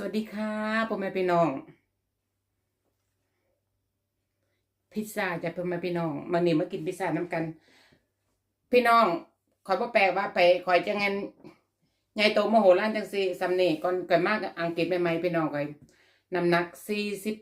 สวัสดีค่ะพ่อแม่พี่น้อง พิซซ่าจะพ่อแม่พี่น้องมานี่มากินพิซซ่าน้ำกัน พี่น้องคอยบ่แปลว่าไปคอยจะงั้นใหญ่โตโมโหลานจังซี่ซำนี่ก่อนก่อนมากอังกฤษใหม่ๆพี่น้องก็น้ำหนักสี่สิบ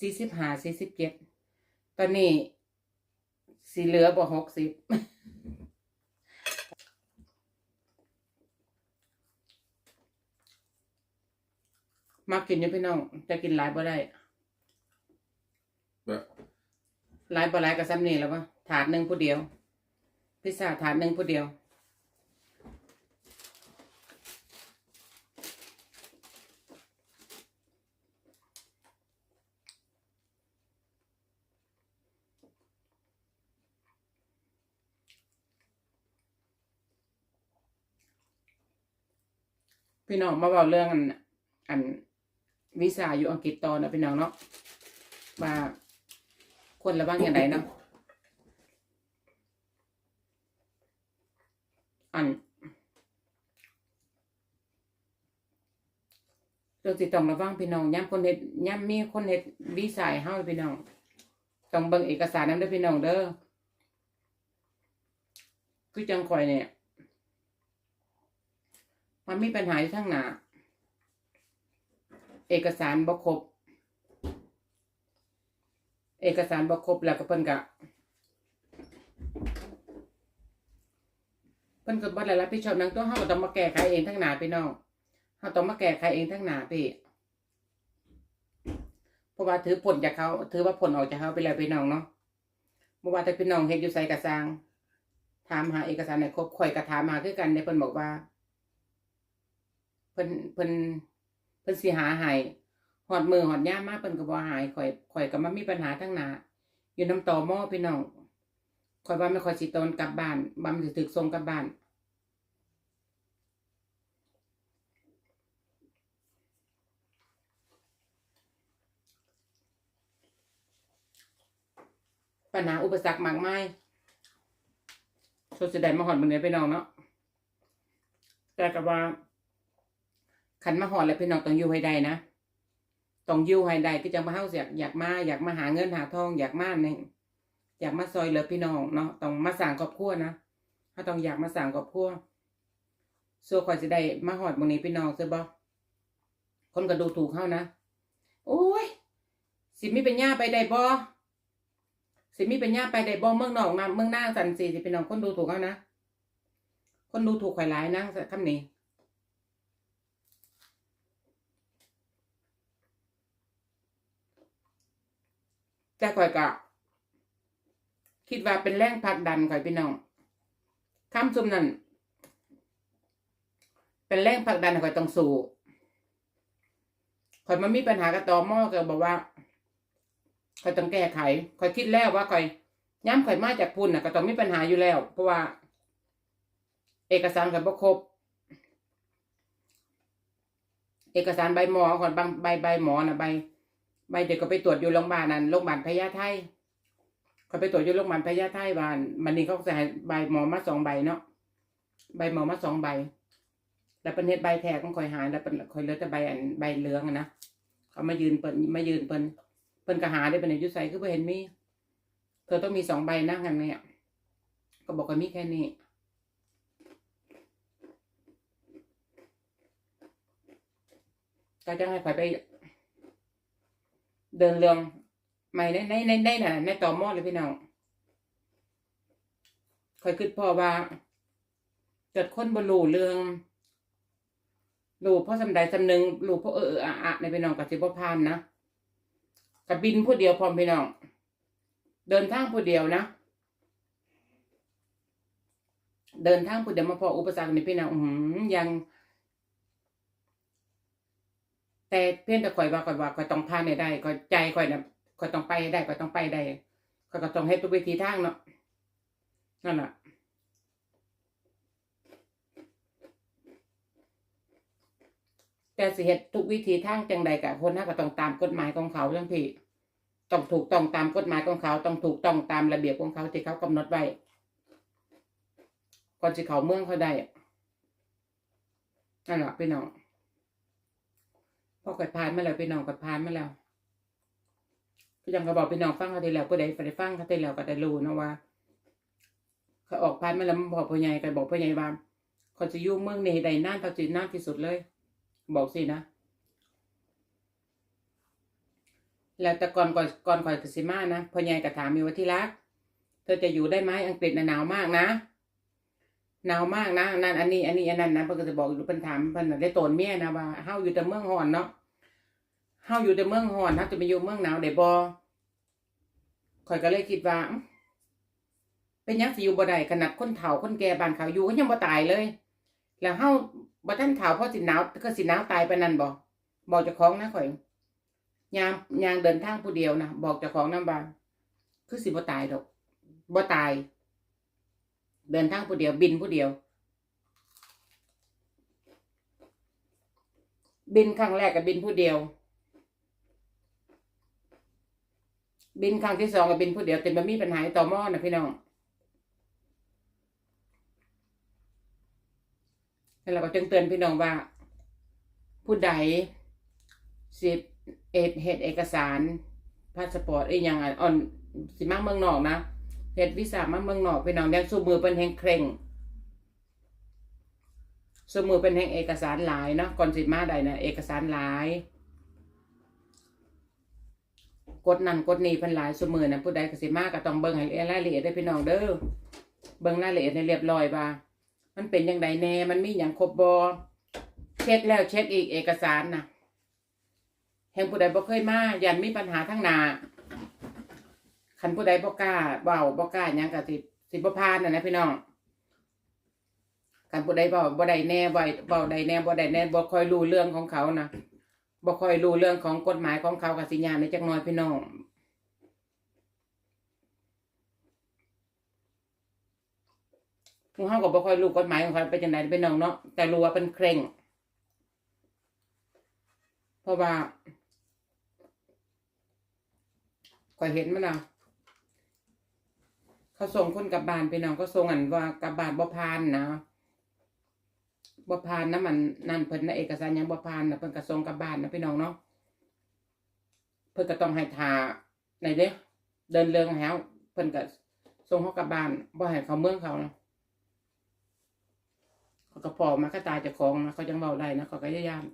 สี่สิบห้าสี่สิบเจ็ดตอนนี้สีเหลือบ่หกสิบ มากินอยู่พี่น้องจะกินหลายบ่ได้แบบหลายบ่หลายก็ซ้ำนี่แล้ววะถาดหนึ่งผู้เดียวพิซซ่าถาดหนึ่งผู้เดียวพี่น้องมาเว้าเรื่องอันอัน วีซ่าอยู่อังกฤษตอนะพี่น้องเนาะว่าคนระวังอย่างไรเนาะอันเรื่องที่ต้องระวังพี่น้องย้ำคนเฮ็ดย้ำมีคนเฮ็ดวีซ่าห้าพี่น้องต้องเบิ่งเอกสารนำเด้อพี่น้องเด้อคือจังข่อยเนี่ย มันมีปัญหาอยู่ทั้งหนา เอกสารบ่ครบ เอกสารบ่ครบแล้วก็เพิ่นก็เพิ่นก็บ่ได้รับผิดชอบนังตัวเฮาก็ต้องมาแก้ไขเองทั้งหน้าพี่น้องเฮาต้องมาแก้ไขเองทั้งหน้าพี่เพราะว่าถือผลจากเขา ถือว่าผลออกจากเขาไปแล้วพี่น้องเนาะบ่ว่าแต่พี่น้องเฮ็ดอยู่ไสก็สร้างถามหาเอกสารให้ครบข่อยก็ถามหาคือกันในเพิ่นบอกว่า เพิ่นเพิ่น พิ่นสิหาให้หอดมือหอดย่ามมาเพิ่นก็บ่หายข่อยข่อยก็มามีปัญหาทั้งหนาอยู่น้ำต่อหม้อพี่น้องข่อยว่าไม่ค่อยสิตนกลับบ้านบ่มันสิถึกส่งกลับบ้านปัญหาอุปสรรคมากมายสดสิได้มาหอดมื้อนี้พี่น้องเนาะแต่ก็ว่า ขันมาหอดแล้วพี่น้องต้องอยู่ให้ได้นะต้องอยู่ให้ได้ก็จังมาเฮาเสียอยากมาอยากมาหาเงินหาทองอยากมาเนี่ยอยากมาซอยเหลือพี่น้องเนาะต้องมาสร้างครอบครัวนะถ้าต้องอยากมาสร้างครอบครัวส่วนข่อยสิได้มาหอดมือนี้พี่น้องซื้อบ่คนก็ดูถูกเฮานะโอ้ยสิมีเป็นญาไปได้บ่สิมีเป็นญาไปได้บ่เมืองนอกมาเมืองหน้าสันสีสิพี่น้องคนดูถูกเฮานะคนดูถูกข่อยหลายนะคำนี้ แต่ข่อยก็คิดว่าเป็นแรงผลักดันข่อยพี่น้องคำซุมนั้นเป็นแรงผลักดันให้ข่อยต้องสู้ข่อยมันมีปัญหากับตอหม้อก็บอกว่าข่อยต้องแก้ไขข่อยคิดแล้วว่าข่อยย้ำข่อยมาจากพุ่นน่ะก็ต้องมีปัญหาอยู่แล้ว เพราะว่า เอกสารข่อยบ่ครบ เอกสารใบหมอก่อนบางใบใบหมอน่ะใบ ใบเด็กก็ไปตรวจอยู่โรงพยาบาลนั้นโรงพยาบาลพญาไทเขาไปตรวจอยู่โรงพยาบาลพญาไทบ้านมันนี่เขาให้ใบหมอมาสองใบเนาะใบหมอมาสองใบ แล้วเป็นเฮ็ดใบแทกของคอยหายแล้วเป็นคอยเลือแต่ใบอันใบเหลืองนะเขามายืนเปิดมายืนเปิ้นเปิ้นก็หาได้เป็นอายุใส่คือเ่เห็นมีเธอต้องมีสองใบนั่งกันเนี่ยก็บอกว่ามีแค่นี้ก็จะให้คอยไป เดินเรื่องใหม่ในในในในน่ะในต่อม้อเลยพี่น้องคอยคิดพอว่าเกิดคนบรูเรื่องรูพราะสำใดสำหนึงรูพราะเออเอออะอะในพี่น้องกับสิบพานนะกับบินผู้เดียวพร้อมพี่น้องเดินทางผู้เดียวนะเดินทางผู้เดียวมาพออุปสรรคในพี่น้องอือหือยัง แต่เพียงแต่ข่อยว่าข่อยว่าข่อยต้องผ่านให้ได้ข่อยใจข่อยนะข่อยต้องไปได้ข่อยต้องไปได้ข่อยก็ต้องให้ทุกวิธีทางเนาะนั่นแหละแต่สิเหตุทุกวิธีทางจังใดกับคนน่าก็ต้องตามกฎหมายของเขาเรื่องพี่ต้องถูกต้องตามกฎหมายของเขา ต้องถูกต้องตามระเบียบของเขาที่เขากำหนดไว้ก่อนสิเขาเมืองเขาได้นั่นแหละพี่น้อง อข่อยผ่านมาแล้วพี่น้องข่อยผ่านมาแล้วก็ยังก็บอกพี่น้องฟังเขาได้แล้วก็ได้ไปฟังเขาได้แล้วก็ได้รู้นะว่าเขาออกผ่านมาแล้วมันบอกพ่อใหญ่ก็บอกพ่อใหญ่ว่าเขาจะยู่งเมืองในใด้นานเท่าที่นานที่สุดเลย บอกสินะแล้วแต่ก่อนก่อนก่อนก่อนกสิมานะพ่อใหญ่ก็ถามมีว่าที่รัก เธอจะอยู่ได้ไหมอังกฤษหนาวมากนะ หนาวมากนะนั่นอันนี้ อันนี้อันนั้นนะเพิ่นก็จะบอกอยู่เพิ่นถามเพิ่นน่ะได้ตนเมียนะว่าเฮาอยู่แต่เมืองฮ้อนเนาะเฮาอยู่แต่เมืองฮ้อนเฮาจะไปอยู่เมืองหนาวได้บ่ข่อยก็เลยคิดว่า เป็นยังสิอยู่บ่ได้ขนาดคนเฒ่าคนแก่บ้านเขาอยู่ก็ยังบ่ตายเลย แล้วเฮาบ่ทันเฒ่าเพราะสิหนาวก็สิหนาวตายไปนนั่นบ่บอกเจ้าของนะข่อยยามยางเดินทางผู้เดียวนะบอกเจ้าของนำว่าคือสิบ่ตายดอกบ่ตาย เดินทางผู้เดียวบินผู้เดียว บินครั้งแรกกับบินผู้เดียว บินครั้งที่สองกับบินผู้เดียวแต่มันมีปัญหาต่อหม้อนะพี่น้องแล้วเราก็จึงเตือนพี่น้องว่า ผู้ใดสิบเอ็ดเหตุเอกสารพาสปอร์ตไอ้ยังอะอ่อนสิมาเมืองนอกนะ เฮ็ดวิสามาเมืองนอกพี่น้องแดงสู้มือเป็นแห่งเคร่งสู้มือเป็นแห่งเอกสารหลายเนาะก่อนสิมาได้นะเอกสารหลายกดนั่นกดนี่เพิ่นหลายสูมือนะผู้ใดก็สิมาก็ต้องเบิ่งให้รายละเอียดได้พี่น้องเด้อเบิ่งรายละเอียดให้เรียบร้อยว่า มันเป็นจังไดแน่มันมีหยังครบบ่เช็คแล้วเช็คอีกเอกสารนะแห่งผู้ใดบ่เคยมายันมีปัญหาทั้งหน้า คันผู้ใดบ่กล้าเว้าบ่กล้าหยังก็สิสิบ่ผ่านน่ะนะพี่น้องคันผู้ใดเว้าบ่ได้แน่บ่เว้าได้แน่บ่ได้แน่บ่ค่อยรู้เรื่องของเขานะบ่ค่อยรู้เรื่องของกฎหมายของเขาก็สิยากในจักหน่อยพี่น้องพวกเฮาก็บ่ค่อยรู้กฎหมายของเขาเป็นจังได๋พี่น้องเนาะแต่รู้ว่าเป็นเคร่งเพราะว่าก็เห็นมันแล้ว เขาส่งคนกลับบ้านไปน้องก็ส่งอันว่ากลับบ้านบ่ผ่านนะบ่ผ่านนะมันนั่นเพิ่นนะเอกสารยังบ่ผ่านนะเพิ่นก็ส่งกลับบ้านนะพี่น้องเนาะเพิ่นก็ต้องให้ทาในเด้เดินเรื่องแล้วเพิ่นก็ส่งเขากลับบ้านบ่ให้เขาเมืองเขานะเขาก็พอมาก็ตายจากของนะเขาจังเว้าได้นะเขาก็ย่าน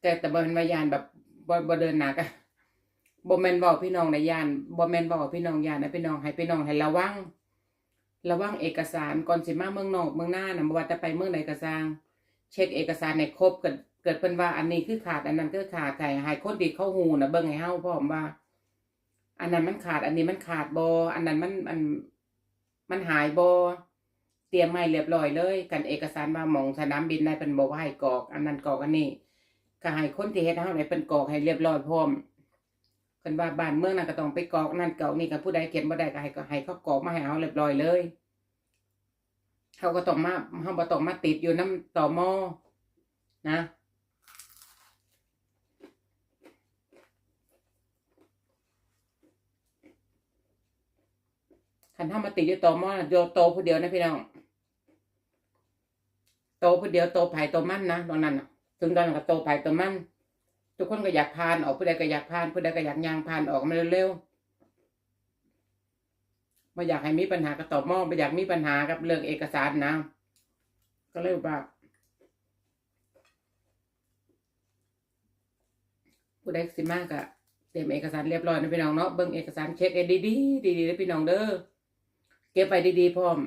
แต่แต่บ่เป็นวิญญาณแบบบ่บ่เดินหนักอะ บ่แมนเว้าพี่น้องในยานบ่แมนเว้าพี่น้องยานนะพี่น้องให้พี่น้องให้ระวังระวังเอกสารก่อนสิมาเมืองนอกเมืองหน้านะบ่ว่าจะไปเมืองใดก็สร้าง เช็คเอกสารให้ครบเกิดเกิดเพิ่นว่าอันนี้คือขาดอันนั้นคือขาดไก่ให้คนที่เข้าหูนะเบิ่งให้เฮาพร้อมว่า อันนั้นมันขาด อันนี้มันขาดบ่อันนั้นมันมันมันหายบ่เตรียมให้เรียบร้อยเลย กันเอกสารว่าหมองสนามบินได้เพิ่นบอกว่าให้กรอก อันนั้นกรอกอันนี้ก็ให้คนที่เฮ็ดเฮาได้เพิ่นกรอกให้เรียบร้อยพร้อม เพิ่นว่าบ้านเมืองนั่นก็ต้องไปกอกนั่นเกรอกนี่ก็ผู้ใดเขียนบ่ได้ก็ให้ก็ให้เขากอกมาให้เอาเรียบร้อยเลยเขาก็ต้องมาเฮาบ่ต้องมาติดอยู่น้ำต่อมอนะคันเฮามาติดอยู่ต่อมอโยโตผู้เดียวนะพี่น้องโตผู้เดียวโตไผโตมันนะตอนนั้นถึงตอนนั้นก็โตไผโตมัน ทุกคนก็อยากผ่านออกผู้ใดก็อยากผ่านผู้ใดก็อยากยางผ่านออกมาเร็วๆไม่อยากให้มีปัญหากับตอบมอไม่อยากมีปัญหากับเรื่องเอกสารนะ ก็เลยว่าผู้ใดสิมากอะเตรียมเอกสารเรียบร้อยนะพี่น้องเนาะเบิ่งเอกสารเช็คให้ดีๆดีๆนะพี่น้องเด้อเก็บไว้ดีๆพร้อม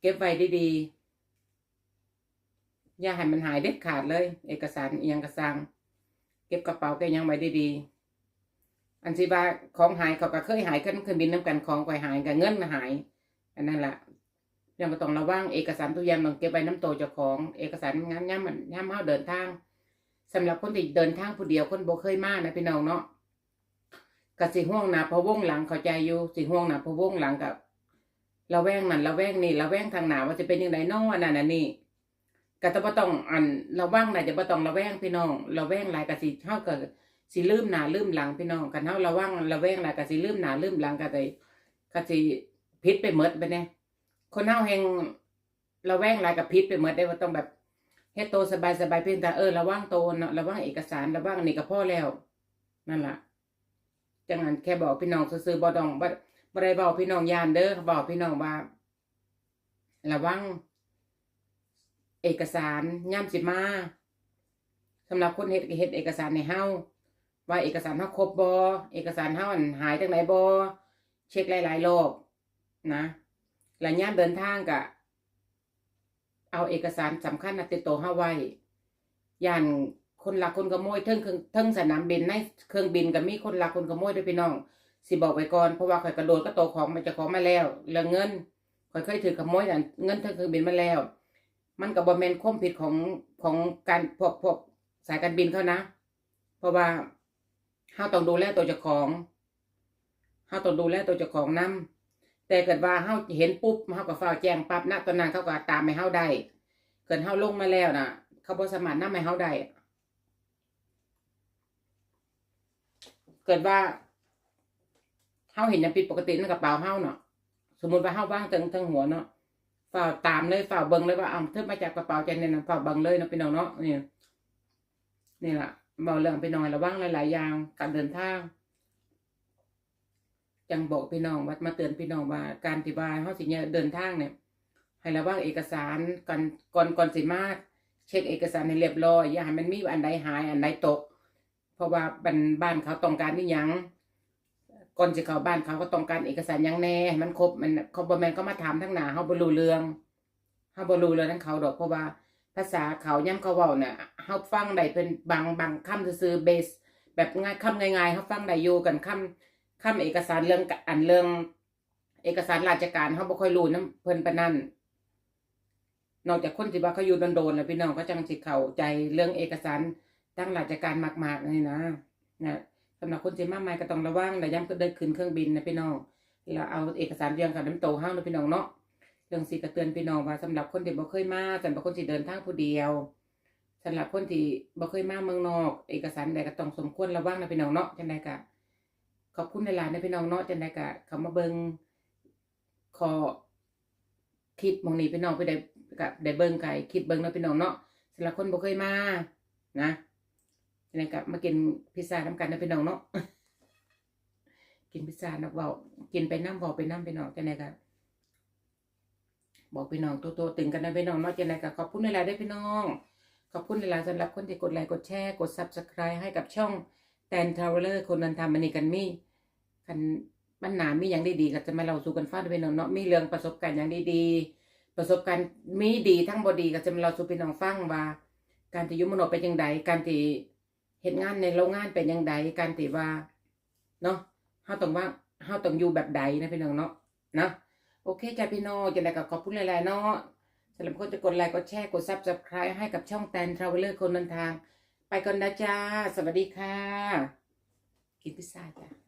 เก็บไว้ดีๆอย่าให้มันหายเด็ดขาดเลย เอกสารเอิหยังกระซัง ก็บกระเป๋าแกยังไว้ดีๆอันสิว่าของหายเขาก็เคยหายขึ้นเครื่องบินน้ำกันของก่อยหายกับเงินหาย อันนั้นแหละยังก็ต้องระวังเอกสารตัวอยางต้องเก็บไว้น้ำโตเจ้าของเอกสารงานย่ำมันย่ำเฮาเดินทางสำหรับคนที่เดินทางผู้เดียวคนโบเคยมากนะพี่น้องเนาะก็สิห่วงหนาพะวงหลังเข้าใจอยู่สิห่วงหนาพะวงหลังกับระแวงนั่นระแวงนี่ระแวงทางหนาว่าจะเป็นยังไงน้อนั่นน่ะนี่ ก็ต้องบ่ต้องอันระวังน่ะจะบ่ต้องระแวงพี่น้องระแวงหลายก็สิเฮาก็สิลืมหน้าลืมหลังพี่น้องกันเฮาระวังระแวงหลายก็สิลืมหน้าลืมหลังก็ได้ก็สิผิดไปหมดไปแน่คนเฮาแฮงระแวงหลายก็ผิดไปหมดได้ว่าต้องแบบเฮ็ดโตสบายสบายเพียงแต่เออระวังโตเนาะระวังเอกสารระวังนนี่ก็พอแล้ว นั่นล่ะจังนั้นแค่บอกพี่น้องซื่อๆบ่ต้องบ่บ่ได้บอกพี่น้องยานเด้อบอกพี่น้องว่าระวัง เอกสารย่ำสิมาสำหรับคนเฮ็ดเฮ็ดเอกสารในเฮาว่าเอกสารเฮาครบบ่เอกสารเฮาอันหายจังไหนบ่เช็คหลายๆรอบนะแล้วย่ามเดินทางก็เอาเอกสารสำคัญนะติดตัวเฮาไว้ย่านคนลักคนขโมยเทิงเครื่องเทิงสนามบินในเครื่องบินก็มีคนลักคนขโมยด้วยพี่น้องสิบอกไว้ก่อนเพราะว่าข่อยกระโดดก็โตของมันจะของมาแล้วเรื่องเงินข่อยเคยถือขโมยอันเงินเทิงเครื่องบินมาแล้ว มันก็บ่แม่นความผิดของของการพวกพวกสายการบินเขานะ เพราะว่าเฮาต้องดูแลตัวเจ้าของเฮาต้องดูแลตัวเจ้าของนํแต่เกิดว่าเฮาเห็นปุ๊บเฮาก็ฟ้าแจ้งปั๊บณตอนนั้นเขาก็ตามให้เฮาได้เกิดเฮาลงมาแล้วน่ะเขาบ่สามารถนำให้เฮาได้เกิดว่าเฮาเห็นหยังผิดปกติในกระเป๋าเฮาเนาะสมมุติว่าเฮาวางถึงถึงหัวเนาะ ฝ่าตามเลยฝ่าเบิงเลยว่าเอาเธอมาจากกระเป๋าใจเนี่ยนะฝ่าเบิงเลยนะพี่น้องเนาะนี่นี่แหละบอกเรื่องพี่น้องระวังหลาย ๆ อย่างการเดินทางจังบอกพี่น้องว่ามาเตือนพี่น้องว่าการที่ว่าเฮาสิเนี่ยเดินทางเนี่ยให้ระวังเอกสารก่อนก่อนก่อนสิมาเช็คเอกสารให้เรียบร้อยอย่าให้มันมีอันใดหายอันใดตก เพราะว่าบ้านบ้านเขาต้องการนี่ยัง ก่อนสิเข้าบ้านเขาก็ต้องการเอกสารยังแน่ มันครบมันเขาบ่แมนก็มาถามทั้งหนาเฮาบรูเรื่องเฮาบรูเรื่องทั้งเขาดอกเพราะว่าภาษาเขาย่ํเขาเว้าน่ะเฮาฟังได้เป็นบางบางคำซื่อเบส แบบง่ายคำง่ายๆเฮาฟังได้อยู่กันคำคำเอกสารเรื่องอันเรื่อง เอกสารราชการเฮาบ่ค่อยรู้นํเพิ่นปนนั้นนอกจากคนที่ว่าเขาอยู่โดนๆแล้วพี่น้องก็จังสิเข้าใจเรื่องเอกสารทั้งราชการมากๆนี่นะนะ สำหรับคนที่มาใหม่ก็ต้องระวังและย้ำก็เดินขึ้นเครื่องบินนะพี่น้องแล้วเอาเอกสารเรียงกับน้ำโตห้างนะพี่น้องเนาะเรื่องสิกระเตือนพี่น้องว่าสำหรับคนที่บ่เคยมาสำหรับคนที่เดินทางผู้เดียวสำหรับคนที่บ่เคยมาเมืองนอก เอกสารใดก็ต้องสมควรระวังนะพี่น้องเนาะจังไดก็ขอบคุณหลายนะพี่น้องเนาะจังไดก็เขามาเบิงขอคิดมองนี้พี่น้องไปได้กับได้เบิงไก่คิดเบิงนะพี่น้องเนาะสำหรับคนบ่เคยมานะ จังไดก็มากินพิซซ่าน้ำกันนะพี่น้องเนาะกินพิซซ่านักเว้ากินไปน้ำบอกไปน้ำพี่น้องจังไดก็บอกพี่น้องโตๆตึงกันนะพี่น้องเนาะจังไดก็ขอบคุณหลายๆด้วยพี่น้อง ขอบคุณหลายๆสำหรับคนที่กดไลค์กดแชร์กด Subscribe ให้กับช่องแตนทราเวลเลอร์คนเดินทามันนี่กันมี่กันมันหามีอย่างดีๆก็จะมาเล่าสู่กันฟังด้วยพี่น้องเนาะมีเรื่องประสบการณ์อย่างดีๆประสบการณ์มีดีทั้งบดีก็จะมาเล่าสู่พี่น้องฟังว่า การที่ยุมโนเป็นยังไงการที่ เห็นงานในโรงงานเป็นยังไงการตีว่าเนาะเฮาต้องว่าเฮาต้องอยู่แบบใดนะพี่น้องเนาะนะโอเคจ้าพี่น้องจะได้ก็ขอบคุณหลายๆเนาะสำหรับคนจะกดไลค์กดแชร์กดซับสไครต์ให้กับช่องแตนทราเวลเลอร์คนเดินทาง ไปก่อนนะจ้า สวัสดีค่ะ กินพิซซ่าจ้ะ